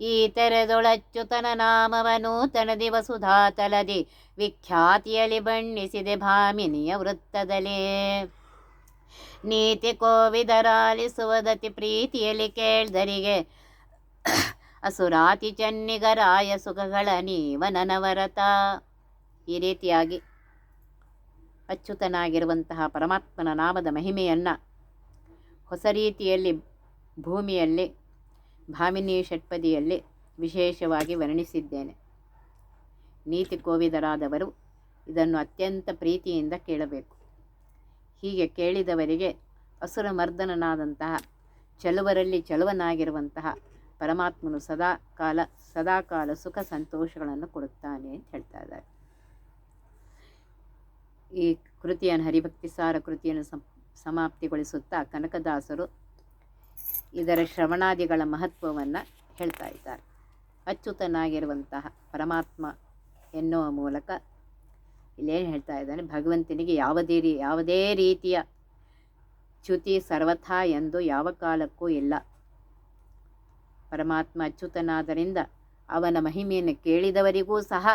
ಈ ತೆರೆದೊಳಚ್ಚುತನ ನಾಮವನು ತನದಿ ವಸುಧಾತಲದಿ. ವಿಖ್ಯಾತಿಯಲ್ಲಿ ಬಣ್ಣಿಸಿದೆ ಭಾಮಿನಿಯ ವೃತ್ತದಲ್ಲಿ. ನೀತಿ ಕೋವಿದರಾಲಿಸುವದತಿ ಪ್ರೀತಿಯಲ್ಲಿ ಕೇಳ್ದರಿಗೆ. ಅಸುರಾತಿ ಚನ್ನಿಗರಾಯ ಸುಖಗಳ ನೀವ ನನವರತ. ಈ ರೀತಿಯಾಗಿ ಅಚ್ಯುತನಾಗಿರುವಂತಹ ಪರಮಾತ್ಮನ ನಾಮದ ಮಹಿಮೆಯನ್ನು ಹೊಸ ರೀತಿಯಲ್ಲಿ ಭೂಮಿಯಲ್ಲಿ ಭಾಮಿನಿ ಷಟ್ಪದಿಯಲ್ಲಿ ವಿಶೇಷವಾಗಿ ವರ್ಣಿಸಿದ್ದೇನೆ. ನೀತಿ ಕೋವಿದರಾದವರು ಇದನ್ನು ಅತ್ಯಂತ ಪ್ರೀತಿಯಿಂದ ಕೇಳಬೇಕು. ಹೀಗೆ ಕೇಳಿದವರಿಗೆ ಅಸುರ ಮರ್ದನನಾದಂತಹ ಚಲುವರಲ್ಲಿ ಚಲುವನಾಗಿರುವಂತಹ ಪರಮಾತ್ಮನು ಸದಾ ಕಾಲ ಸದಾಕಾಲ ಸುಖ ಸಂತೋಷಗಳನ್ನು ಕೊಡುತ್ತಾನೆ ಅಂತ ಹೇಳ್ತಾ ಇದ್ದಾರೆ. ಈ ಕೃತಿಯನ್ನು ಹರಿಭಕ್ತಿಸಾರ ಕೃತಿಯನ್ನು ಸಮಾಪ್ತಿಗೊಳಿಸುತ್ತಾ ಕನಕದಾಸರು ಇದರ ಶ್ರವಣಾದಿಗಳ ಮಹತ್ವವನ್ನು ಹೇಳ್ತಾ ಇದ್ದಾರೆ. ಅಚ್ಯುತನಾಗಿರುವಂತಹ ಪರಮಾತ್ಮ ಎನ್ನುವ ಮೂಲಕ ಇಲ್ಲೇನು ಹೇಳ್ತಾ ಇದ್ದಾನೆ, ಭಗವಂತನಿಗೆ ಯಾವುದೇ ರೀ, ಯಾವುದೇ ರೀತಿಯ ಚ್ಯುತಿ ಸರ್ವಥಾ ಎಂದು ಯಾವ ಕಾಲಕ್ಕೂ ಇಲ್ಲ. ಪರಮಾತ್ಮ ಅಚ್ಯುತನಾದರಿಂದ ಅವನ ಮಹಿಮೆಯನ್ನು ಕೇಳಿದವರಿಗೂ ಸಹ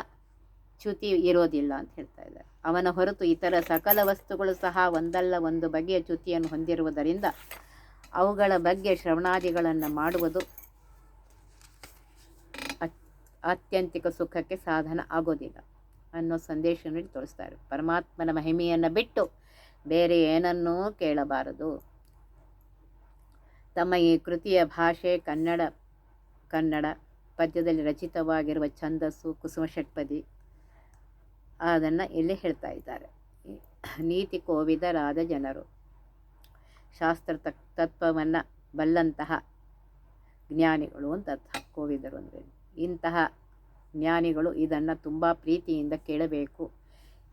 ಚ್ಯುತಿ ಇರೋದಿಲ್ಲ ಅಂತ ಹೇಳ್ತಾ ಇದ್ದಾರೆ. ಅವನ ಹೊರತು ಇತರ ಸಕಲ ವಸ್ತುಗಳು ಸಹ ಒಂದಲ್ಲ ಒಂದು ಬಗೆಯ ಚ್ಯುತಿಯನ್ನು ಹೊಂದಿರುವುದರಿಂದ ಅವುಗಳ ಬಗ್ಗೆ ಶ್ರವಣಾದಿಗಳನ್ನು ಮಾಡುವುದು ಆತ್ಯಂತಿಕ ಸುಖಕ್ಕೆ ಸಾಧನ ಆಗೋದಿಲ್ಲ ಅನ್ನೋ ಸಂದೇಶ ನೀಡಿ ತೋರಿಸ್ತಾರೆ. ಪರಮಾತ್ಮನ ಮಹಿಮೆಯನ್ನು ಬಿಟ್ಟು ಬೇರೆ ಏನನ್ನೂ ಕೇಳಬಾರದು. ತಮ್ಮ ಈ ಕೃತಿಯ ಭಾಷೆ ಕನ್ನಡ ಕನ್ನಡ ಪದ್ಯದಲ್ಲಿ ರಚಿತವಾಗಿರುವ ಛಂದಸ್ಸು, ಕುಸುಮ ಷಟ್ಪದಿ ಅದನ್ನು ಇಲ್ಲಿ ಹೇಳ್ತಾ ಇದ್ದಾರೆ. ನೀತಿ ಕೋವಿದರಾದ ಜನರು. ಶಾಸ್ತ್ರ ತತ್ವವನ್ನು ಬಲ್ಲಂತಹ ಜ್ಞಾನಿಗಳು ಅಂತ ಅರ್ಥ. ಕೋವಿದರು ಅಂದರೆ ಇಂತಹ ಜ್ಞಾನಿಗಳು ಇದನ್ನು ತುಂಬ ಪ್ರೀತಿಯಿಂದ ಕೇಳಬೇಕು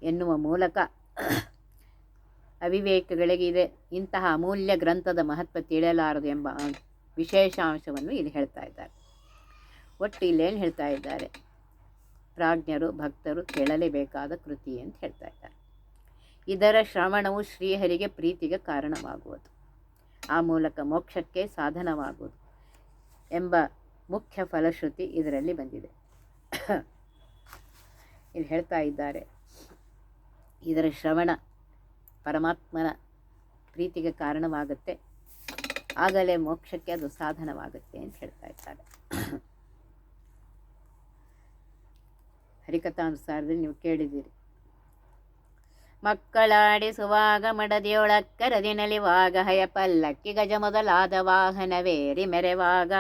ಎನ್ನುವ ಮೂಲಕ ಅವಿವೇಕಗಳಿಗಿದೆ. ಇಂತಹ ಅಮೂಲ್ಯ ಗ್ರಂಥದ ಮಹತ್ವ ತಿಳಿಯಲಾರದು ಎಂಬ ವಿಶೇಷಾಂಶವನ್ನು ಇಲ್ಲಿ ಹೇಳ್ತಾ ಇದ್ದಾರೆ. ಒಟ್ಟು ಇಲ್ಲೇನು ಹೇಳ್ತಾ ಇದ್ದಾರೆ? ಪ್ರಾಜ್ಞರು, ಭಕ್ತರು ಕೇಳಲೇಬೇಕಾದ ಕೃತಿ ಅಂತ ಹೇಳ್ತಾ ಇದ್ದಾರೆ. ಇದರ ಶ್ರವಣವು ಶ್ರೀಹರಿಗೆ ಪ್ರೀತಿಗೆ ಕಾರಣವಾಗುವುದು. ಆ ಮೂಲಕ ಮೋಕ್ಷಕ್ಕೆ ಸಾಧನವಾಗುವುದು ಎಂಬ ಮುಖ್ಯ ಫಲಶ್ರುತಿ ಇದರಲ್ಲಿ ಬಂದಿದೆ. ಇಲ್ಲಿ ಹೇಳ್ತಾ ಇದ್ದಾರೆ. ಇದರ ಶ್ರವಣ ಪರಮಾತ್ಮನ ಪ್ರೀತಿಗೆ ಕಾರಣವಾಗುತ್ತೆ. ಆಗಲೇ ಮೋಕ್ಷಕ್ಕೆ ಅದು ಸಾಧನವಾಗುತ್ತೆ ಅಂತ ಹೇಳ್ತಾ ಇದ್ದಾರೆ. ಹರಿಕಥಾನುಸಾರದಲ್ಲಿ ನೀವು ಕೇಳಿದ್ದೀರಿ. ಮಕ್ಕಳಾಡಿಸುವಾಗ ಮಡದಿಯೊಳಕ್ಕರದಿ ನಲಿವಾಗ ಹಯ ಪಲ್ಲಕ್ಕಿ ಗಜ ಮೊದಲಾದ ವಾಹನವೇರಿ ಮೆರೆವಾಗ.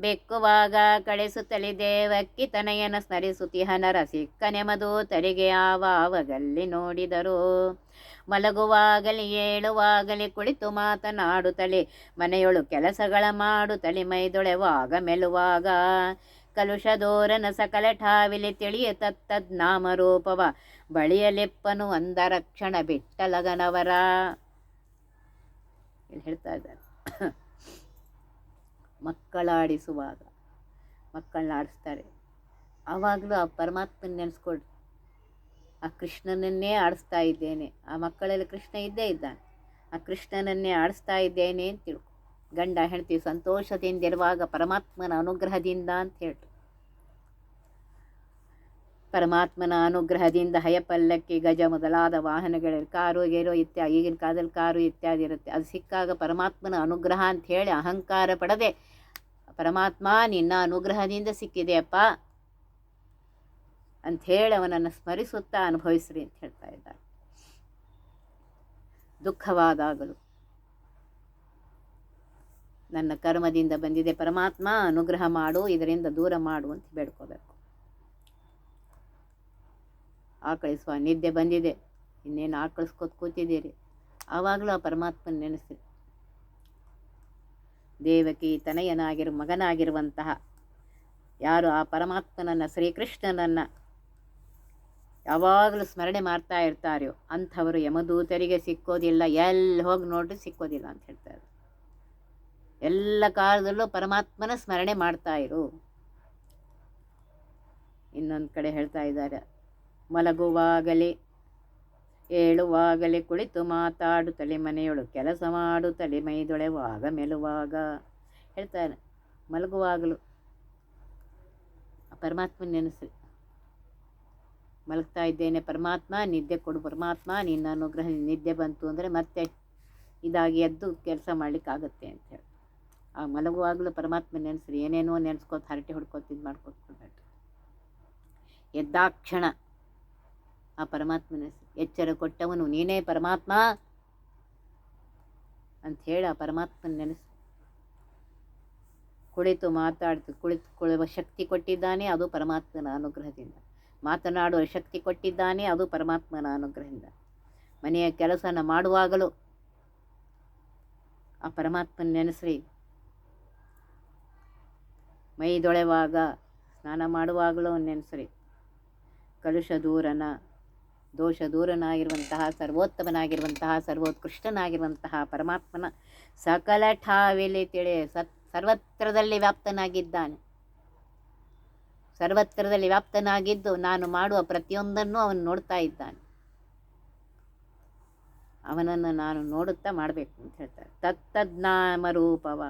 ಬೆಕ್ಕುವಾಗ ಕಳಿಸುತ್ತಲಿ ದೇವಕ್ಕಿ ತನಯನ ಸ್ಮರಿಸುತಿಹನರ ಸಿಕ್ಕನೆ ಮಧೂತರಿಗೆ ಆವಾವಗಲ್ಲಿ ನೋಡಿದರು. ಮಲಗುವಾಗಲಿ ಏಳುವಾಗಲಿ ಕುಳಿತು ಮಾತನಾಡುತ್ತಲಿ ಮನೆಯೊಳು ಕೆಲಸಗಳ ಮಾಡುತ್ತಲಿ ಮೈದೊಳೆವಾಗ ಮೆಲುವಾಗ. ಕಲುಷದೋರನ ಸಕಲ ಠಾವಿಲಿ ತಿಳಿಯ ತತ್ತದ್ ನಾಮರೂಪವ ಬಳಿಯಲೆಪ್ಪನು ಅಂದರಕ್ಷಣ ಬಿಟ್ಟಲಗನವರ. ಹೇಳ್ತಾ ಇದ್ದಾರೆ. ಮಕ್ಕಳಾಡಿಸುವಾಗ ಮಕ್ಕಳನ್ನ ಆಡಿಸ್ತಾರೆ ಆವಾಗಲೂ ಆ ಪರಮಾತ್ಮನ ನೆನೆಸ್ಕೊಡ್ರಿ ಆ ಕೃಷ್ಣನನ್ನೇ ಆಡಿಸ್ತಾ ಇದ್ದೇನೆ. ಆ ಮಕ್ಕಳಲ್ಲಿ ಕೃಷ್ಣ ಇದ್ದೇ ಇದ್ದಾನೆ. ಆ ಕೃಷ್ಣನನ್ನೇ ಆಡಿಸ್ತಾ ಇದ್ದೇನೆ ಅಂತ ತಿಳ್ಕೊ. ಗಂಡ, ಹೆಂಡತಿ ಸಂತೋಷದಿಂದಿರುವಾಗ ಪರಮಾತ್ಮನ ಅನುಗ್ರಹದಿಂದ ಅಂತ ಹೇಳ್ರು. ಪರಮಾತ್ಮನ ಅನುಗ್ರಹದಿಂದ ಹಯಪಲ್ಲಕ್ಕಿ ಗಜ ಮೊದಲಾದ ವಾಹನಗಳ ಕಾರು, ಗೇರು ಇತ್ಯಾದಿ ಈಗಿನ ಕಾಲದಲ್ಲಿ ಕಾರು ಇತ್ಯಾದಿ ಇರುತ್ತೆ. ಅದು ಸಿಕ್ಕಾಗ ಪರಮಾತ್ಮನ ಅನುಗ್ರಹ ಅಂತ ಹೇಳಿ ಅಹಂಕಾರ ಪಡದೆ, ಪರಮಾತ್ಮ ನಿನ್ನ ಅನುಗ್ರಹದಿಂದ ಸಿಕ್ಕಿದೆಯಪ್ಪ ಅಂಥೇಳಿ ಅವನನ್ನು ಸ್ಮರಿಸುತ್ತಾ ಅನುಭವಿಸ್ರಿ ಅಂತ ಹೇಳ್ತಾ ಇದ್ದಾರೆ. ದುಃಖವಾದಾಗಲು ನನ್ನ ಕರ್ಮದಿಂದ ಬಂದಿದೆ. ಪರಮಾತ್ಮ, ಅನುಗ್ರಹ ಮಾಡು, ಇದರಿಂದ ದೂರ ಮಾಡು ಅಂತ ಬೇಡ್ಕೋಬೇಕು. ಆಕಳಿಸುವ ನಿದ್ದೆ ಬಂದಿದೆ. ಇನ್ನೇನು ಆಕಳಿಸ್ಕೊತ್ ಕೂತಿದ್ದೀರಿ? ಆವಾಗಲೂ ಆ ಪರಮಾತ್ಮನ ನೆನೆಸಿ ದೇವಕಿ ತನಯನಾಗಿರು, ಮಗನಾಗಿರುವಂತಹ ಯಾರು ಆ ಪರಮಾತ್ಮನನ್ನು, ಶ್ರೀಕೃಷ್ಣನನ್ನು ಯಾವಾಗಲೂ ಸ್ಮರಣೆ ಮಾಡ್ತಾ ಇರ್ತಾರೋ ಅಂಥವರು ಯಮದೂತರಿಗೆ ಸಿಕ್ಕೋದಿಲ್ಲ ಎಲ್ಲಿ ಹೋಗಿ ನೋಡ್ರಿ ಸಿಕ್ಕೋದಿಲ್ಲ ಅಂತ ಹೇಳ್ತಾರೆ. ಎಲ್ಲ ಕಾಲದಲ್ಲೂ ಪರಮಾತ್ಮನ ಸ್ಮರಣೆ ಮಾಡ್ತಾ ಇರು. ಇನ್ನೊಂದು ಕಡೆ ಹೇಳ್ತಾ ಇದ್ದಾರೆ ಮಲಗುವಾಗಲೇ, ಏಳುವಾಗಲೇ ಕುಳಿತು ಮಾತಾಡುತ್ತಲೇ ಮನೆಯೊಳು, ಕೆಲಸ ಮಾಡುತ್ತಲೇ ಮೈದೊಳೆವಾಗ ಮೆಲುವಾಗ ಹೇಳ್ತಾರೆ, ಮಲಗುವಾಗಲೂ. ಪರಮಾತ್ಮ ನೆನೆಸಿ. ಮಲಗ್ತಾ ಇದ್ದೇನೆ, ಪರಮಾತ್ಮ, ನಿದ್ದೆ ಕೊಡು, ಪರಮಾತ್ಮ, ನಿನ್ನ ಅನುಗ್ರಹ ನಿದ್ದೆ ಬಂತು ಅಂದರೆ ಮತ್ತೆ ಇದಾಗಿ ಎದ್ದು ಕೆಲಸ ಮಾಡಲಿಕ್ಕಾಗತ್ತೆ ಅಂತ ಹೇಳಿ. ಆ ಮಲಗುವಾಗಲೂ ಪರಮಾತ್ಮ ನೆನೆಸ್ರಿ, ಏನೇನೋ ನೆನೆಸ್ಕೋತ ಹರಟೆ ಹೊಡ್ಕೊತಿದ್ ಮಾಡ್ಕೊತ್ಕೊಳ್ಬೇಡ್ರಿ ಎದ್ದಾಕ್ಷಣ. ಆ ಪರಮಾತ್ಮನ ಎಚ್ಚರ ಕೊಟ್ಟವನು ನೀನೇ ಪರಮಾತ್ಮ ಅಂಥೇಳಿ ಆ ಪರಮಾತ್ಮನ ನೆನೆಸು. ಕುಳಿತು ಮಾತಾಡ್ತು, ಕುಳಿತುಕೊಳ್ಳುವ ಶಕ್ತಿ ಕೊಟ್ಟಿದ್ದಾನೆ ಅದು ಪರಮಾತ್ಮನ ಅನುಗ್ರಹದಿಂದ. ಮಾತನಾಡುವ ಶಕ್ತಿ ಕೊಟ್ಟಿದ್ದಾನೆ ಅದು ಪರಮಾತ್ಮನ ಅನುಗ್ರಹದಿಂದ. ಮನೆಯ ಕೆಲಸನ ಮಾಡುವಾಗಲೂ ಆ ಪರಮಾತ್ಮನ ನೆನೆಸ್ರಿ. ಮೈದೊಳೆವಾಗ ಸ್ನಾನ ಮಾಡುವಾಗಲೂ ನೆನೆಸ್ರಿ. ಕಲುಷ ದೂರನ ದೋಷ ದೂರನಾಗಿರುವಂತಹ, ಸರ್ವೋತ್ತಮನಾಗಿರುವಂತಹ, ಸರ್ವೋತ್ಕೃಷ್ಟನಾಗಿರುವಂತಹ ಪರಮಾತ್ಮನ ಸಕಲ ಠಾವಿಲಿ ತಿಳಿ ಸತ್, ಸರ್ವತ್ರದಲ್ಲಿ ವ್ಯಾಪ್ತನಾಗಿದ್ದಾನೆ. ಸರ್ವತ್ರದಲ್ಲಿ ವ್ಯಾಪ್ತನಾಗಿದ್ದು ನಾನು ಮಾಡುವ ಪ್ರತಿಯೊಂದನ್ನು ಅವನು ನೋಡ್ತಾ ಇದ್ದಾನೆ. ಅವನನ್ನು ನಾನು ನೋಡುತ್ತಾ ಮಾಡಬೇಕು ಅಂತ ಹೇಳ್ತಾರೆ. ತತ್ತಜ್ಞಾಮರೂಪವ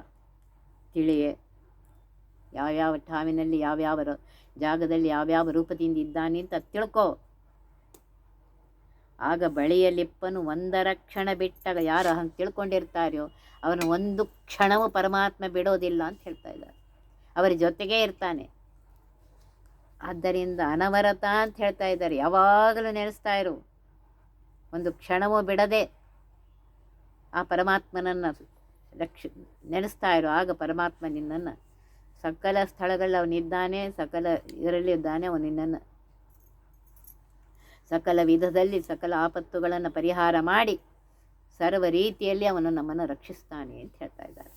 ತಿಳಿಯೇ. ಯಾವ್ಯಾವ ಠಾವಿನಲ್ಲಿ ಯಾವ್ಯಾವ ಜಾಗದಲ್ಲಿ ಯಾವ್ಯಾವ ರೂಪದಿಂದ ಇದ್ದಾನೆ ಅಂತ ತಿಳ್ಕೋ. ಆಗ ಬಳಿಯಲಿಪ್ಪನು ಒಂದರ ಕ್ಷಣ ಬಿಟ್ಟಾಗ ಯಾರು ಹಂಗೆ ತಿಳ್ಕೊಂಡಿರ್ತಾರೋ ಅವನು ಒಂದು ಕ್ಷಣವೂ ಪರಮಾತ್ಮ ಬಿಡೋದಿಲ್ಲ ಅಂತ ಹೇಳ್ತಾ ಇದ್ದಾರೆ. ಅವರ ಜೊತೆಗೇ ಇರ್ತಾನೆ. ಆದ್ದರಿಂದ ಅನವರತ ಅಂತ ಹೇಳ್ತಾ ಇದ್ದಾರೆ. ಯಾವಾಗಲೂ ನೆನೆಸ್ತಾ ಇರು. ಒಂದು ಕ್ಷಣವೂ ಬಿಡದೆ ಆ ಪರಮಾತ್ಮನನ್ನು ರಕ್ಷ ನೆನೆಸ್ತಾ ಇರು. ಆಗ ಪರಮಾತ್ಮ ನಿನ್ನನ್ನು, ಸಕಲ ಸ್ಥಳಗಳಲ್ಲಿ ಅವನಿದ್ದಾನೆ ಸಕಲ ಇದರಲ್ಲಿ ಇದ್ದಾನೆ ಅವನು ನಿನ್ನನ್ನು ಸಕಲ ವಿಧದಲ್ಲಿ ಸಕಲ ಆಪತ್ತುಗಳನ್ನು ಪರಿಹಾರ ಮಾಡಿ ಸರ್ವ ರೀತಿಯಲ್ಲಿ ಅವನು ನಮ್ಮನ್ನು ರಕ್ಷಿಸ್ತಾನೆ ಅಂತ ಹೇಳ್ತಾ ಇದ್ದಾರೆ.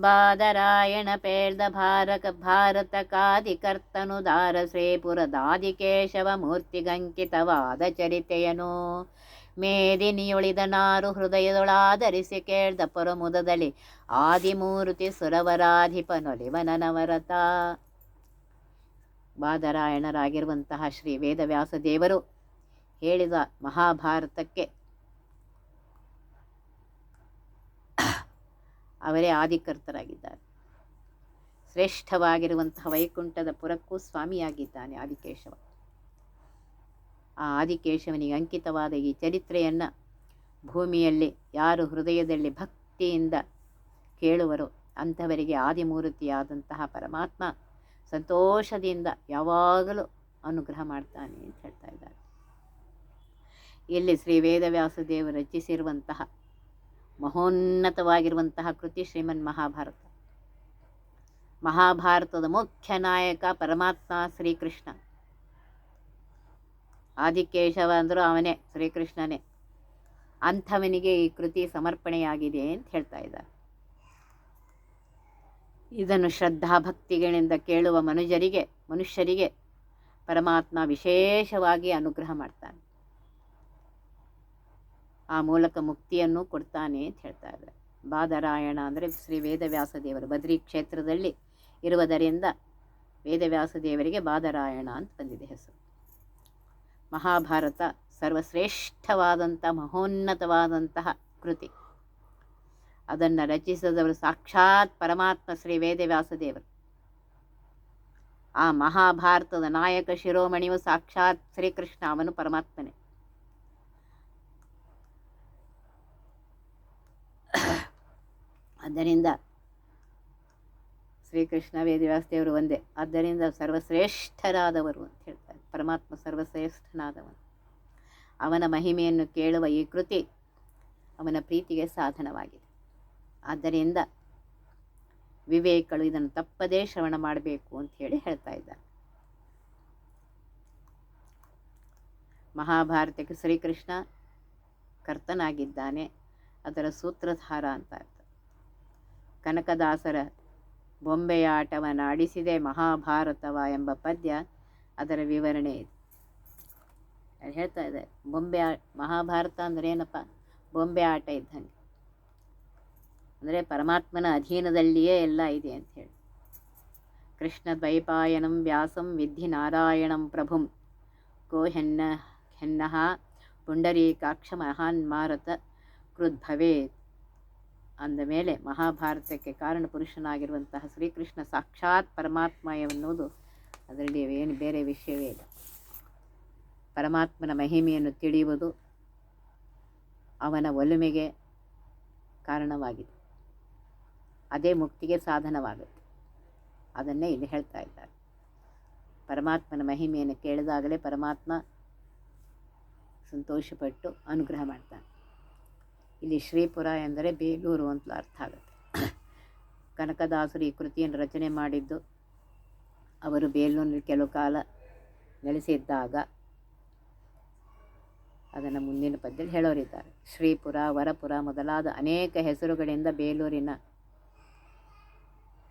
ಬಾದರಾಯಣ ಪೇಳ್ದ ಭಾರಕ ಭಾರತ ಕಾದಿಕರ್ತನು ದಾರ ಶ್ರೀಪುರದಾದಿಕೇಶವ ಮೂರ್ತಿಗಂಕಿತವಾದ ಚರಿತೆಯನು. ಮೇದಿನಿಯುಳಿದ ನಾರು ಹೃದಯದೊಳಾಧರಿಸಿ ಕೇಳ್ದ ಪರಮುದದಲ್ಲಿ ಆದಿಮೂರ್ತಿ ಸುರವರಾಧಿಪನೊಲಿವನನವರತ ಬಾದರಾಯಣರಾಗಿರುವಂತಹ ಶ್ರೀ ವೇದವ್ಯಾಸ ದೇವರು ಹೇಳಿದ ಮಹಾಭಾರತಕ್ಕೆ. ಅವರೇ ಆದಿಕರ್ತರಾಗಿದ್ದಾರೆ. ಶ್ರೇಷ್ಠವಾಗಿರುವಂತಹ ವೈಕುಂಠದ ಪುರಕ್ಕೂ ಸ್ವಾಮಿಯಾಗಿದ್ದಾನೆ ಆದಿಕೇಶವ. ಆ ಆದಿಕೇಶವನಿಗೆ ಅಂಕಿತವಾದ ಈ ಚರಿತ್ರೆಯನ್ನು ಭೂಮಿಯಲ್ಲಿ ಯಾರು ಹೃದಯದಲ್ಲಿ ಭಕ್ತಿಯಿಂದ ಕೇಳುವರೋ ಅಂಥವರಿಗೆ ಆದಿಮೂರ್ತಿಯಾದಂತಹ ಪರಮಾತ್ಮ ಸಂತೋಷದಿಂದ ಯಾವಾಗಲೂ ಅನುಗ್ರಹ ಮಾಡ್ತಾನೆ ಅಂತ ಹೇಳ್ತಾ ಇದ್ದಾರೆ. ಇಲ್ಲಿ ಶ್ರೀ ವೇದವ್ಯಾಸ ದೇವರು ರಚಿಸಿರುವಂತಹ ಮಹೋನ್ನತವಾಗಿರುವಂತಹ ಕೃತಿ ಶ್ರೀಮನ್ ಮಹಾಭಾರತ. ಮಹಾಭಾರತದ ಮುಖ್ಯ ನಾಯಕ ಪರಮಾತ್ಮ ಶ್ರೀಕೃಷ್ಣ. ಆದಿಕೇಶವ ಅಂದರೂ ಅವನೇ ಶ್ರೀಕೃಷ್ಣನೇ. ಅಂಥವನಿಗೆ ಈ ಕೃತಿ ಸಮರ್ಪಣೆಯಾಗಿದೆ ಅಂತ ಹೇಳ್ತಾ ಇದ್ದಾರೆ. ಇದನ್ನು ಶ್ರದ್ಧಾಭಕ್ತಿಗಳಿಂದ ಕೇಳುವ ಮನುಜರಿಗೆ, ಮನುಷ್ಯರಿಗೆ ಪರಮಾತ್ಮ ವಿಶೇಷವಾಗಿ ಅನುಗ್ರಹ ಮಾಡ್ತಾನೆ. ಆ ಮೂಲಕ ಮುಕ್ತಿಯನ್ನು ಕೊಡ್ತಾನೆ ಅಂತ ಹೇಳ್ತಾ ಇದ್ದಾರೆ. ಬಾದರಾಯಣ ಅಂದರೆ ಶ್ರೀ ವೇದವ್ಯಾಸ ದೇವರು ಬದ್ರಿ ಕ್ಷೇತ್ರದಲ್ಲಿ ಇರುವುದರಿಂದ ವೇದವ್ಯಾಸ ದೇವರಿಗೆ ಬಾದರಾಯಣ ಅಂತ ಬಂದಿದೆ ಹೆಸರು. ಮಹಾಭಾರತ ಸರ್ವಶ್ರೇಷ್ಠವಾದಂಥ ಮಹೋನ್ನತವಾದಂತಹ ಕೃತಿ. ಅದನ್ನು ರಚಿಸಿದವರು ಸಾಕ್ಷಾತ್ ಪರಮಾತ್ಮ ಶ್ರೀ ವೇದವ್ಯಾಸ ದೇವರು ಆ ಮಹಾಭಾರತದ ನಾಯಕ ಶಿರೋಮಣಿಯು ಸಾಕ್ಷಾತ್ ಶ್ರೀಕೃಷ್ಣ, ಅವನು ಪರಮಾತ್ಮನೇ. ಆದ್ದರಿಂದ ಶ್ರೀಕೃಷ್ಣ ವೇದಿವಾಸದೇವರು ದೇವರು ಒಂದೇ. ಆದ್ದರಿಂದ ಸರ್ವಶ್ರೇಷ್ಠರಾದವರು ಅಂತ ಹೇಳ್ತಾರೆ. ಪರಮಾತ್ಮ ಸರ್ವಶ್ರೇಷ್ಠನಾದವನು. ಅವನ ಮಹಿಮೆಯನ್ನು ಕೇಳುವ ಈ ಕೃತಿ ಅವನ ಪ್ರೀತಿಗೆ ಸಾಧನವಾಗಿದೆ. ಆದ್ದರಿಂದ ವಿವೇಕಳು ಇದನ್ನು ತಪ್ಪದೇ ಶ್ರವಣ ಮಾಡಬೇಕು ಅಂತ ಹೇಳಿ ಹೇಳ್ತಾ ಇದ್ದಾರೆ. ಮಹಾಭಾರತಕ್ಕೆ ಶ್ರೀಕೃಷ್ಣ ಕರ್ತನಾಗಿದ್ದಾನೆ. ಅದರ ಸೂತ್ರಧಾರ ಅಂತ ಕನಕದಾಸರ ಬೊಂಬೆಯಾಟವನ್ನು ಆಡಿಸಿದೆ ಮಹಾಭಾರತವ ಎಂಬ ಪದ್ಯ ಅದರ ವಿವರಣೆ ಇದೆ. ಹೇಳ್ತಾ ಇದೆ, ಬೊಂಬೆ ಮಹಾಭಾರತ ಅಂದರೆ ಏನಪ್ಪ? ಬೊಂಬೆ ಆಟ ಇದ್ದಂಗೆ. ಅಂದರೆ ಪರಮಾತ್ಮನ ಅಧೀನದಲ್ಲಿಯೇ ಎಲ್ಲ ಇದೆ ಅಂತ ಹೇಳಿ. ಕೃಷ್ಣ ದ್ವೈಪಾಯನಂ ವ್ಯಾಸಂ ವಿಧಿ ನಾರಾಯಣಂ ಪ್ರಭುಂ. ಕೋ ಹೆನ್ನ ಹೆನ್ನಹ ಪುಂಡರೀಕಾಕ್ಷ ಮಹಾನ್ ಮಾರತ ಕೃದ್ಭವೇತ್. ಅಂದ ಮೇಲೆ ಮಹಾಭಾರತಕ್ಕೆ ಕಾರಣ ಪುರುಷನಾಗಿರುವಂತಹ ಶ್ರೀಕೃಷ್ಣ ಸಾಕ್ಷಾತ್ ಪರಮಾತ್ಮ ಎನ್ನುವುದು ಅದರಲ್ಲಿ ಏನು ಬೇರೆ ವಿಷಯವೇ ಇಲ್ಲ. ಪರಮಾತ್ಮನ ಮಹಿಮೆಯನ್ನು ತಿಳಿಯುವುದು ಅವನ ಒಲುಮೆಗೆ ಕಾರಣವಾಗಿದೆ. ಅದೇ ಮುಕ್ತಿಗೆ ಸಾಧನವಾಗುತ್ತೆ. ಅದನ್ನೇ ಇಲ್ಲಿ ಹೇಳ್ತಾ ಇದ್ದಾರೆ. ಪರಮಾತ್ಮನ ಮಹಿಮೆಯನ್ನು ಕೇಳಿದಾಗಲೇ ಪರಮಾತ್ಮ ಸಂತೋಷಪಟ್ಟು ಅನುಗ್ರಹ ಮಾಡ್ತಾನೆ. ಇಲ್ಲಿ ಶ್ರೀಪುರ ಎಂದರೆ ಬೇಲೂರು ಅಂತ ಅರ್ಥ ಆಗುತ್ತೆ. ಕನಕದಾಸರು ಈ ಕೃತಿಯನ್ನು ರಚನೆ ಮಾಡಿದ್ದು ಅವರು ಬೇಲೂರಿನಲ್ಲಿ ಕೆಲವು ಕಾಲ ನೆಲೆಸಿದ್ದಾಗ ಅದನ್ನು ಮುಂದಿನ ಪದ್ಯದಲ್ಲಿ ಹೇಳೋರಿದ್ದಾರೆ. ಶ್ರೀಪುರ, ವರಪುರ ಮೊದಲಾದ ಅನೇಕ ಹೆಸರುಗಳಿಂದ ಬೇಲೂರಿನ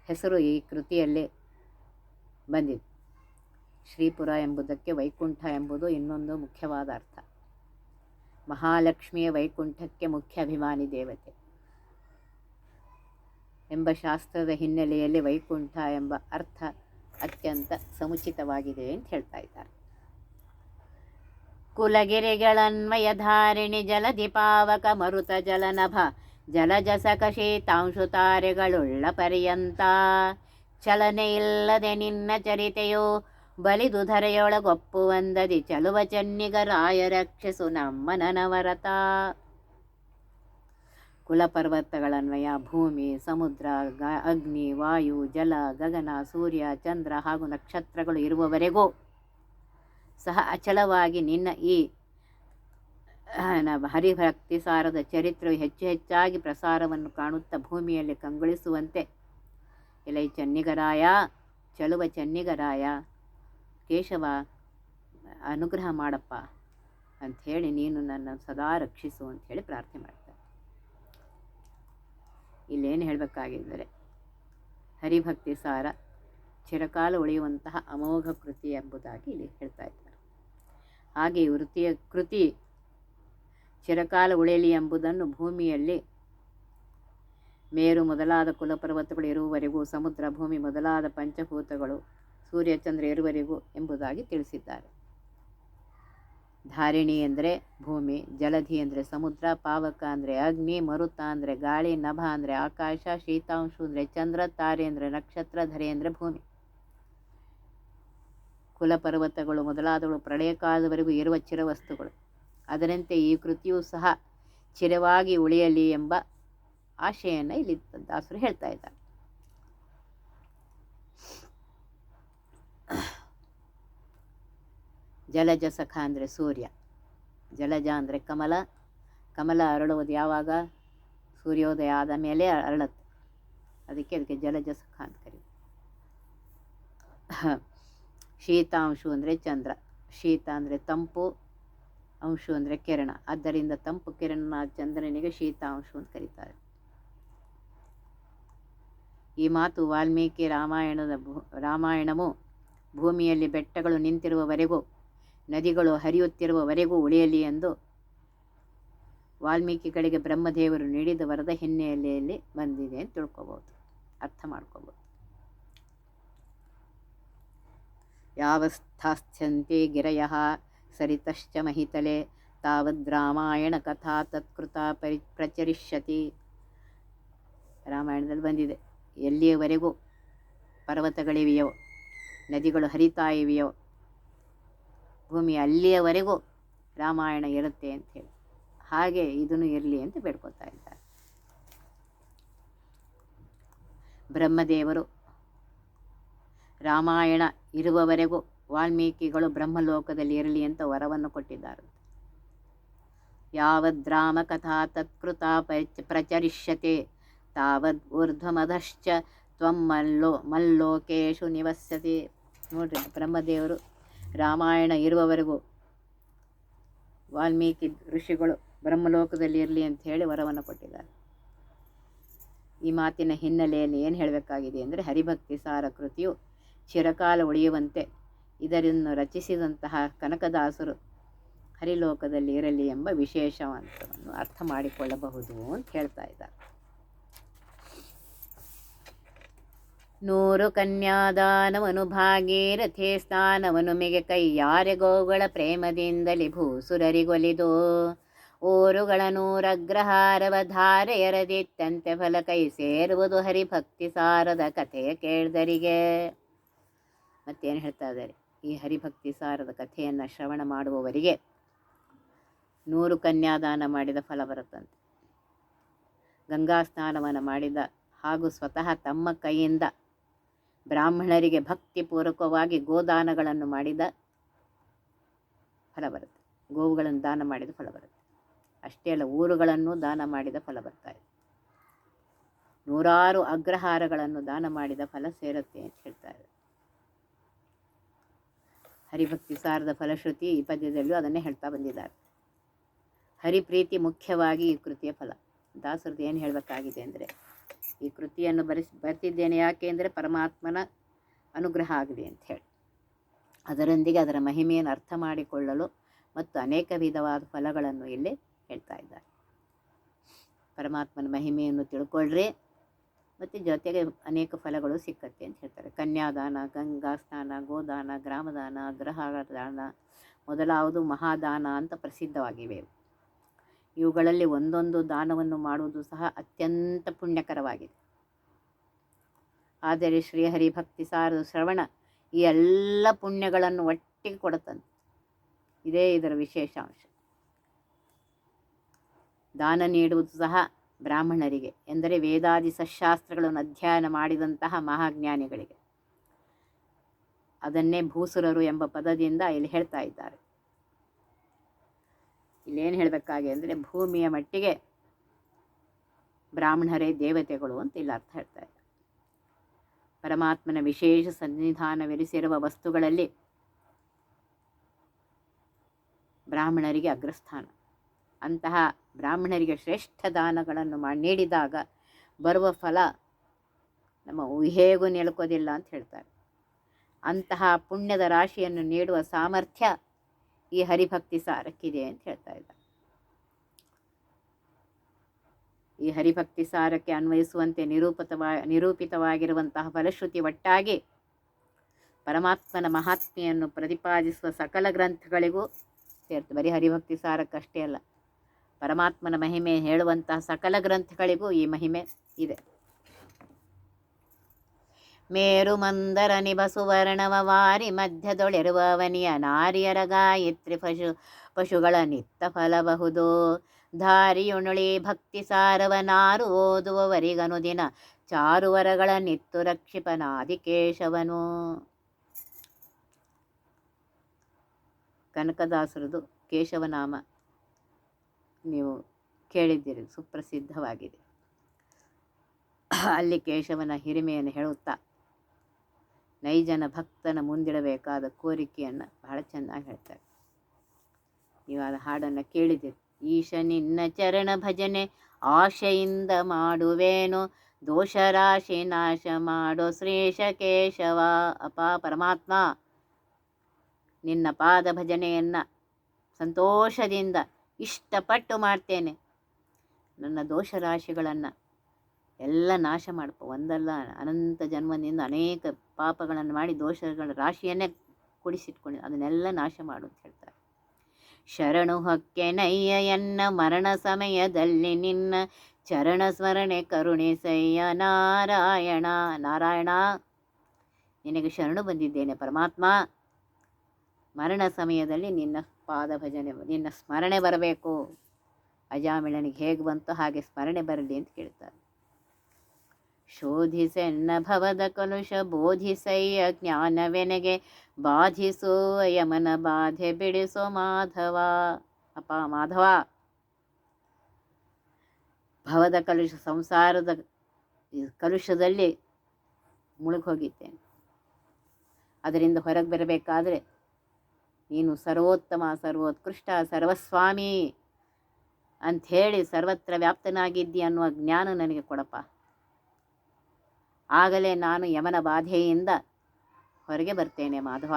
ಹೆಸರು ಈ ಕೃತಿಯಲ್ಲಿ ಬಂದಿದೆ. ಶ್ರೀಪುರ ಎಂಬುದಕ್ಕೆ ವೈಕುಂಠ ಎಂಬುದು ಇನ್ನೊಂದು ಮುಖ್ಯವಾದ ಅರ್ಥ. ಮಹಾಲಕ್ಷ್ಮಿಯ ವೈಕುಂಠಕ್ಕೆ ಮುಖ್ಯ ಅಭಿಮಾನಿ ದೇವತೆ. ಎಂಬ ಶಾಸ್ತ್ರದ ಹಿನ್ನೆಲೆಯಲ್ಲಿ ವೈಕುಂಠ ಎಂಬ ಅರ್ಥ ಅತ್ಯಂತ ಸಮುಚಿತವಾಗಿದೆ ಅಂತ ಹೇಳ್ತಾ ಇದ್ದಾರೆ. ಕುಲಗಿರಿಗಳನ್ವಯ ಧಾರಿಣಿ ಜಲಧಿ ಮರುತಜಲನಭ ಮರುತ ಜಲನಭ ಜಲಜಸಕ ಶೀತಾಂಶು ತಾರೆಗಳುಳ್ಳ ಪರ್ಯಂತ. ಚಲನೆ ಇಲ್ಲದೆ ನಿನ್ನ ಚರಿತೆಯು ಬಲಿದು ಧರೆಯೊಳಗೊಪ್ಪುವಂದದಿ ಚಲುವ ಚನ್ನಿಗರಾಯ ರಕ್ಷಿಸು ನಮ್ಮ ನನವರತ ಕುಲಪರ್ವತಗಳನ್ವಯ, ಭೂಮಿ, ಸಮುದ್ರ, ಗ, ಅಗ್ನಿ, ವಾಯು, ಜಲ, ಗಗನ, ಸೂರ್ಯ, ಚಂದ್ರ ಹಾಗೂ ನಕ್ಷತ್ರಗಳು ಇರುವವರೆಗೂ ಸಹ ಅಚಲವಾಗಿ ನಿನ್ನ ಈ ಹರಿಭಕ್ತಿ ಸಾರದ ಚರಿತ್ರೆಯು ಹೆಚ್ಚು ಹೆಚ್ಚಾಗಿ ಪ್ರಸಾರವನ್ನು ಕಾಣುತ್ತಾ ಭೂಮಿಯಲ್ಲಿ ಕಂಗೊಳಿಸುವಂತೆ. ಎಲೈ ಚನ್ನಿಗರಾಯ, ಚಲುವ ಚೆನ್ನಿಗರಾಯ ಕೇಶವ, ಅನುಗ್ರಹ ಮಾಡಪ್ಪ ಅಂಥೇಳಿ ನೀನು ನನ್ನ ಸದಾ ರಕ್ಷಿಸು ಅಂಥೇಳಿ ಪ್ರಾರ್ಥನೆ ಮಾಡ್ತಾರೆ ಇಲ್ಲೇನು ಹೇಳಬೇಕಾಗಿದ್ದರೆ, ಹರಿಭಕ್ತಿ ಸಾರ, ಚಿರಕಾಲ ಉಳಿಯುವಂತಹ ಅಮೋಘ ಕೃತಿ ಎಂಬುದಾಗಿ ಇಲ್ಲಿ ಹೇಳ್ತಾ ಇದ್ದಾರೆ. ಹಾಗೆ ವೃತ್ತಿಯ ಕೃತಿ, ಚಿರಕಾಲ ಉಳಿಯಲಿ ಎಂಬುದನ್ನು ಭೂಮಿಯಲ್ಲಿ ಮೇರು ಮೊದಲಾದ ಕುಲಪರ್ವತಗಳು ಇರುವವರೆಗೂ ಸಮುದ್ರ ಭೂಮಿ ಮೊದಲಾದ ಪಂಚಭೂತಗಳು ಸೂರ್ಯಚಂದ್ರ ಇರುವರೆಗೂ ಎಂಬುದಾಗಿ ತಿಳಿಸಿದ್ದಾರೆ. ಧಾರಿಣಿ ಅಂದರೆ ಭೂಮಿ, ಜಲಧಿ ಅಂದರೆ ಸಮುದ್ರ, ಪಾವಕ ಅಂದರೆ ಅಗ್ನಿ, ಮರುತ ಅಂದರೆ ಗಾಳಿ, ನಭ ಅಂದರೆ ಆಕಾಶ, ಶೀತಾಂಶು ಅಂದರೆ ಚಂದ್ರ, ತಾರೆ ಅಂದರೆ ನಕ್ಷತ್ರ, ಧರೆ ಅಂದರೆ ಭೂಮಿ. ಕುಲಪರ್ವತಗಳು ಮೊದಲಾದವು ಪ್ರಳಯ ಕಾಲದವರೆಗೂ ಇರುವ ಚಿರವಸ್ತುಗಳು. ಅದರಂತೆ ಈ ಕೃತಿಯೂ ಸಹ ಚಿರವಾಗಿ ಉಳಿಯಲಿ ಎಂಬ ಆಶೆಯನ್ನು ಇಲ್ಲಿ ದಾಸರು ಹೇಳ್ತಾ ಇದ್ದಾರೆ. ಜಲಜ ಸಖ ಅಂದರೆ ಸೂರ್ಯ. ಜಲಜ ಅಂದರೆ ಕಮಲ. ಕಮಲ ಅರಳುವುದು ಯಾವಾಗ? ಸೂರ್ಯೋದಯ ಆದ ಮೇಲೆ ಅರಳತ್ತೆ ಅದಕ್ಕೆ ಅದಕ್ಕೆ ಜಲಜ ಸಖ ಅಂತ ಕರೀತಾರೆ ಶೀತಾಂಶು ಅಂದರೆ ಚಂದ್ರ. ಶೀತ ಅಂದರೆ ತಂಪು. ಅಂಶು ಅಂದರೆ ಕಿರಣ. ಆದ್ದರಿಂದ ತಂಪು ಕಿರಣ ಚಂದ್ರನಿಗೆ ಶೀತಾಂಶು ಅಂತ ಕರೀತಾರೆ. ಈ ಮಾತು ವಾಲ್ಮೀಕಿ ರಾಮಾಯಣದ ಭೂ ರಾಮಾಯಣವು ಭೂಮಿಯಲ್ಲಿ ಬೆಟ್ಟಗಳು ನಿಂತಿರುವವರೆಗೂ ನದಿಗಳು ಹರಿಯುತ್ತಿರುವವರೆಗೂ ಉಳಿಯಲಿ ಎಂದು ವಾಲ್ಮೀಕಿಗಳಿಗೆ ಬ್ರಹ್ಮದೇವರು ನೀಡಿದ ವರದ ಹಿನ್ನೆಲೆಯಲ್ಲಿ ಬಂದಿದೆ ಅಂತ ತಿಳ್ಕೊಬೋದು. ಅರ್ಥ ಮಾಡ್ಕೋಬೋದು. ಯಾವಸ್ಥಾಸ್ಥ್ಯಂತೆ ಗಿರಯ ಸರಿತಶ್ಚ ಮಹಿತಲೆ ತಾವದ್ ರಾಮಾಯಣ ಕಥಾ ತತ್ಕೃತ ಪರಿ ಪ್ರಚರಿಷ್ಯತಿ. ರಾಮಾಯಣದಲ್ಲಿ ಬಂದಿದೆ. ಎಲ್ಲಿಯವರೆಗೂ ಪರ್ವತಗಳಿವೆಯೋ, ನದಿಗಳು ಹರಿತಾ ಇವೆಯೋ ಭೂಮಿ ಅಲ್ಲಿಯವರೆಗೂ ರಾಮಾಯಣ ಇರುತ್ತೆ ಅಂತ ಹೇಳಿ. ಹಾಗೆ ಇದನ್ನು ಇರಲಿ ಅಂತ ಬೇಡ್ಕೊತಾ ಇದ್ದಾರೆ. ಬ್ರಹ್ಮದೇವರು ರಾಮಾಯಣ ಇರುವವರೆಗೂ ವಾಲ್ಮೀಕಿಗಳು ಬ್ರಹ್ಮಲೋಕದಲ್ಲಿ ಇರಲಿ ಅಂತ ವರವನ್ನು ಕೊಟ್ಟಿದ್ದಾರೆ. ಯಾವದ್ರಾಮ ಕಥಾ ತತ್ಕೃತ ಪರಿಚ, ಪ್ರಚರಿಷ್ಯತೆ, ತಾವದ್ ಊರ್ಧ್ವಮಧಶ್ಚ ತ್ವಂ ಮಲ್ಲೋ, ಮಲ್ಲೋಕೇಶು ನಿವಸ್ಯತೆ. ನೋಡ್ರಿ ಬ್ರಹ್ಮದೇವರು ರಾಮಾಯಣ ಇರುವವರೆಗೂ ವಾಲ್ಮೀಕಿ ಋಷಿಗಳು ಬ್ರಹ್ಮಲೋಕದಲ್ಲಿ ಇರಲಿ ಅಂತ ಹೇಳಿ ವರವನ್ನು ಕೊಟ್ಟಿದ್ದಾರೆ. ಈ ಮಾತಿನ ಹಿನ್ನೆಲೆಯಲ್ಲಿ ಏನು ಹೇಳಬೇಕಾಗಿದೆ ಅಂದರೆ ಹರಿಭಕ್ತಿ ಸಾರ ಕೃತಿಯು ಚಿರಕಾಲ ಉಳಿಯುವಂತೆ ಇದರನ್ನು ರಚಿಸಿದಂತಹ ಕನಕದಾಸರು ಹರಿಲೋಕದಲ್ಲಿ ಇರಲಿ ಎಂಬ ವಿಶೇಷವಂತವನ್ನು ಅರ್ಥ ಮಾಡಿಕೊಳ್ಳಬಹುದು ಅಂತ ಹೇಳ್ತಾ ಇದ್ದಾರೆ. ನೂರು ಕನ್ಯಾದಾನವನು ರಥೇ ಸ್ಥಾನವನು ಮಿಗೆ ಕೈಯಾರೆ ಗೋಗಳ ಪ್ರೇಮದಿಂದಲಿ ಭೂಸುರರಿಗೊಲಿದು. ಊರುಗಳ ನೂರಗ್ರಹಾರವ ಧಾರೆಯರದಿತ್ತಂತೆ ಫಲ ಕೈ ಸೇರುವುದು ಹರಿಭಕ್ತಿ ಸಾರದ ಕಥೆಯ ಕೇಳ್ದರಿಗೆ. ಮತ್ತೇನು ಹೇಳ್ತಾ ಇದ್ದಾರೆ? ಈ ಹರಿಭಕ್ತಿ ಸಾರದ ಕಥೆಯನ್ನು ಶ್ರವಣ ಮಾಡುವವರಿಗೆ ನೂರು ಕನ್ಯಾದಾನ ಮಾಡಿದ ಫಲ ಬರುತ್ತಂತೆ. ಗಂಗಾ ಸ್ನಾನವನ್ನು ಮಾಡಿದ ಹಾಗೂ ಸ್ವತಃ ತಮ್ಮ ಕೈಯಿಂದ ಬ್ರಾಹ್ಮಣರಿಗೆ ಭಕ್ತಿಪೂರ್ವಕವಾಗಿ ಗೋದಾನಗಳನ್ನು ಮಾಡಿದ ಫಲ ಬರುತ್ತೆ. ಗೋವುಗಳನ್ನು ದಾನ ಮಾಡಿದ ಫಲ ಬರುತ್ತೆ. ಅಷ್ಟೇ ಅಲ್ಲ, ಊರುಗಳನ್ನು ದಾನ ಮಾಡಿದ ಫಲ ಬರ್ತಾ ಇದೆ. ನೂರಾರು ಅಗ್ರಹಾರಗಳನ್ನು ದಾನ ಮಾಡಿದ ಫಲ ಸೇರುತ್ತೆ ಅಂತ ಹೇಳ್ತಾರೆ ಹರಿಭಕ್ತಿ ಸಾರದ ಫಲಶ್ರುತಿ ಈ ಪದ್ಯದಲ್ಲೂ ಅದನ್ನೇ ಹೇಳ್ತಾ ಬಂದಿದ್ದಾರೆ. ಹರಿಪ್ರೀತಿ ಮುಖ್ಯವಾಗಿ ಈ ಕೃತಿಯ ಫಲ. ದಾಸರದ್ದು ಏನು ಹೇಳಬೇಕಾಗಿದೆ ಅಂದರೆ ಈ ಕೃತಿಯನ್ನು ಬರೆಸಿ ಬರೆದಿದ್ದೇನೆ ಯಾಕೆ ಅಂದರೆ ಪರಮಾತ್ಮನ ಅನುಗ್ರಹ ಆಗಲಿ ಅಂತ ಹೇಳಿ. ಅದರೊಂದಿಗೆ ಅದರ ಮಹಿಮೆಯನ್ನು ಅರ್ಥ ಮಾಡಿಕೊಳ್ಳಲು ಮತ್ತು ಅನೇಕ ವಿಧವಾದ ಫಲಗಳನ್ನು ಇಲ್ಲಿ ಹೇಳ್ತಾ ಇದ್ದಾರೆ. ಪರಮಾತ್ಮನ ಮಹಿಮೆಯನ್ನು ತಿಳ್ಕೊಳ್ಳ್ರಿ ಮತ್ತು ಜೊತೆಗೆ ಅನೇಕ ಫಲಗಳು ಸಿಕ್ಕತ್ತೆ ಅಂತ ಹೇಳ್ತಾರೆ. ಕನ್ಯಾದಾನ, ಗಂಗಾ ಸ್ನಾನ, ಗೋದಾನ, ಗ್ರಾಮದಾನ ಗ್ರಹದಾನ ಮೊದಲಾವುದು ಮಹಾದಾನ ಅಂತ ಪ್ರಸಿದ್ಧವಾಗಿವೆ. ಇವುಗಳಲ್ಲಿ ಒಂದೊಂದು ದಾನವನ್ನು ಮಾಡುವುದು ಸಹ ಅತ್ಯಂತ ಪುಣ್ಯಕರವಾಗಿದೆ. ಆದರೆ ಶ್ರೀಹರಿ ಭಕ್ತಿ ಸಾರದ ಶ್ರವಣ ಈ ಎಲ್ಲ ಪುಣ್ಯಗಳನ್ನು ಒಟ್ಟಿಗೆ ಕೊಡುತ್ತಂತೆ. ಇದೇ ಇದರ ವಿಶೇಷಾಂಶ ದಾನ ನೀಡುವುದು ಸಹ ಬ್ರಾಹ್ಮಣರಿಗೆ, ಎಂದರೆ ವೇದಾದಿ ಸಶಾಸ್ತ್ರಗಳನ್ನು ಅಧ್ಯಯನ ಮಾಡಿದಂತಹ ಮಹಾಜ್ಞಾನಿಗಳಿಗೆ. ಅದನ್ನೇ ಭೂಸುರರು ಎಂಬ ಪದದಿಂದ ಇಲ್ಲಿ ಹೇಳ್ತಾ ಇದ್ದಾರೆ. ಇಲ್ಲೇನು ಹೇಳಬೇಕಾಗಿ ಅಂದರೆ ಭೂಮಿಯ ಮಟ್ಟಿಗೆ ಬ್ರಾಹ್ಮಣರೇ ದೇವತೆಗಳು ಅಂತ ಇಲ್ಲಿ ಅರ್ಥ ಹೇಳ್ತಾರೆ ಪರಮಾತ್ಮನ ವಿಶೇಷ ಸನ್ನಿಧಾನವಿರಿಸಿರುವ ವಸ್ತುಗಳಲ್ಲಿ ಬ್ರಾಹ್ಮಣರಿಗೆ ಅಗ್ರಸ್ಥಾನ. ಅಂತಹ ಬ್ರಾಹ್ಮಣರಿಗೆ ಶ್ರೇಷ್ಠ ದಾನಗಳನ್ನು ಮಾಡಿ ನೀಡಿದಾಗ ಬರುವ ಫಲ ನಮ್ಮ ಊಹೆಗೂ ನೆಲಕೋದಿಲ್ಲ ಅಂತ ಹೇಳ್ತಾರೆ. ಅಂತಹ ಪುಣ್ಯದ ರಾಶಿಯನ್ನು ನೀಡುವ ಸಾಮರ್ಥ್ಯ ಈ ಹರಿಭಕ್ತಿ ಸಾರಕ್ಕಿದೆ ಅಂತ ಹೇಳ್ತಾ ಇದ್ದಾರೆ. ಈ ಹರಿಭಕ್ತಿ ಸಾರಕ್ಕೆ ಅನ್ವಯಿಸುವಂತೆ ನಿರೂಪಿತವಾ, ನಿರೂಪಿತವಾಗಿರುವಂತಹ ಫಲಶ್ರುತಿ ಒಟ್ಟಾಗಿ ಪರಮಾತ್ಮನ ಮಹಾತ್ಮೆಯನ್ನು ಪ್ರತಿಪಾದಿಸುವ ಸಕಲ ಗ್ರಂಥಗಳಿಗೂ ಸೇರ್ತದೆ ಬರೀ ಹರಿಭಕ್ತಿ ಸಾರಕ್ಕಷ್ಟೇ ಅಲ್ಲ, ಪರಮಾತ್ಮನ ಮಹಿಮೆ ಹೇಳುವಂತಹ ಸಕಲ ಗ್ರಂಥಗಳಿಗೂ ಈ ಮಹಿಮೆ ಇದೆ. ಮೇರು ಮಂದರ ನಿಭ ಸುವರ್ಣವ ವಾರಿ ಮಧ್ಯದೊಳೆರುವವನಿಯ ನಾರಿಯರ ಗಾಯತ್ರಿ ಪಶು ಪಶುಗಳ ನಿತ್ತ ಫಲಬಹುದು ಧಾರಿಯುಣುಳಿ ಭಕ್ತಿ ಸಾರವ ನಾರು ಓದುವವರಿಗನುದಿನ ಚಾರುವರಗಳ ನಿತ್ತು ರಕ್ಷಿಪನಾದಿಕೇಶವನು ಕನಕದಾಸರದು ಕೇಶವನಾಮ ನೀವು ಕೇಳಿದ್ದೀರಿ ಸುಪ್ರಸಿದ್ಧವಾಗಿದೆ ಅಲ್ಲಿ ಕೇಶವನ ಹಿರಿಮೆಯನ್ನು ಹೇಳುತ್ತಾ ನೈಜನ ಭಕ್ತನ ಮುಂದಿಡಬೇಕಾದ ಕೋರಿಕೆಯನ್ನು ಬಹಳ ಚೆನ್ನಾಗಿ ಹೇಳ್ತಾರೆ. ಇವಾಗ ಹಾಡನ್ನು ಕೇಳಿದ್ದೀರಿ ಈಶ ನಿನ್ನ ಚರಣ ಭಜನೆ ಆಶೆಯಿಂದ ಮಾಡುವೇನು? ದೋಷರಾಶಿ ನಾಶ ಮಾಡೋ ಶ್ರೇಷ ಕೇಶವ, ಅಪ ಪರಮಾತ್ಮ. ನಿನ್ನ ಪಾದ ಭಜನೆಯನ್ನು ಸಂತೋಷದಿಂದ ಇಷ್ಟಪಟ್ಟು ಮಾಡ್ತೇನೆ. ನನ್ನ ದೋಷ ರಾಶಿಗಳನ್ನು ಎಲ್ಲ ನಾಶ ಮಾಡಪ್ಪ ಒಂದಲ್ಲ, ಅನಂತ ಜನ್ಮದಿಂದ ಅನೇಕ ಪಾಪಗಳನ್ನು ಮಾಡಿ ದೋಷಗಳ ರಾಶಿಯನ್ನೇ ಕೊಡಿಸಿಟ್ಕೊಂಡು ಅದನ್ನೆಲ್ಲ ನಾಶ ಮಾಡು ಅಂತ ಹೇಳ್ತಾರೆ. ಶರಣು ಹೊಕ್ಕೆನಯ್ಯ ಎನ್ನ ಮರಣ ಸಮಯದಲ್ಲಿ ನಿನ್ನ ಚರಣ ಸ್ಮರಣೆ ಕರುಣಿಸಯ್ಯ ನಾರಾಯಣ ನಾರಾಯಣ, ನಿನಗೆ ಶರಣು ಬಂದಿದ್ದೇನೆ ಪರಮಾತ್ಮ. ಮರಣ ಸಮಯದಲ್ಲಿ ನಿನ್ನ ಪಾದ ಭಜನೆ, ನಿನ್ನ ಸ್ಮರಣೆ ಬರಬೇಕು. ಅಜಾಮಿಳನಿಗೆ ಹೇಗೆ ಬಂತೋ ಹಾಗೆ ಸ್ಮರಣೆ ಬರಲಿ ಅಂತ ಕೇಳ್ತಾರೆ. ಶೋಧಿಸೆನ್ನ ಭವದ ಕಲುಷ ಬೋಧಿಸಯ್ಯ ಜ್ಞಾನವೆನೆಗೆ ಬಾಧಿಸೋ ಯಮನ ಬಾಧೆ ಬಿಡಿಸೋ ಮಾಧವ. ಅಪ್ಪ ಮಾಧವ. ಭವದ ಕಲುಷ ಸಂಸಾರದ ಕಲುಷದಲ್ಲಿ ಮುಳುಗೋಗಿದ್ದೇನೆ ಅದರಿಂದ ಹೊರಗೆ ಬರಬೇಕಾದ್ರೆ ನೀನು ಸರ್ವೋತ್ತಮ, ಸರ್ವೋತ್ಕೃಷ್ಟ, ಸರ್ವಸ್ವಾಮಿ ಅಂಥೇಳಿ ಸರ್ವತ್ರ ವ್ಯಾಪ್ತನಾಗಿದ್ದಿ ಅನ್ನುವ ಜ್ಞಾನ ನನಗೆ ಕೊಡಪ್ಪ. ಆಗಲೇ ನಾನು ಯಮನ ಬಾಧೆಯಿಂದ ಹೊರಗೆ ಬರ್ತೇನೆ ಮಾಧವ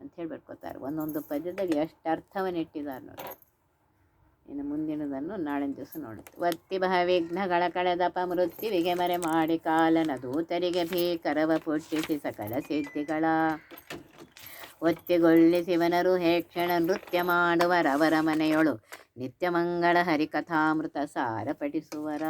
ಅಂತ ಹೇಳಿ ಬರ್ಕೋತಾರೆ ಒಂದೊಂದು ಪದ್ಯದಲ್ಲಿ ಎಷ್ಟು ಅರ್ಥವನ್ನು ಇಟ್ಟಿದ್ದಾರೆ ನೋಡಿ. ಇನ್ನು ಮುಂದಿನದನ್ನು ನಾಳಿನ ದಿವಸ ನೋಡುತ್ತೆ. ಒತ್ತಿ ವಿಘ್ನಗಳ ಕಳೆದಪ ಮೃತ್ಯುವಿಗೆ ಮರೆ ಮಾಡಿ ಕಾಲನ ದೂತರಿಗೆ ಭೀಕರವ ಪುಟ್ಟಿಸಿ ಸಕಲ ಸಿದ್ಧಿಗಳ. ಒತ್ತಿಗೊಳ್ಳಿಸಿವನರು ಹೇಕ್ಷಣ ನೃತ್ಯ ಮಾಡುವರವರ ಮನೆಯೊಳು ನಿತ್ಯ ಮಂಗಳ ಹರಿಕಥಾಮೃತ ಸಾರ ಪಠಿಸುವರ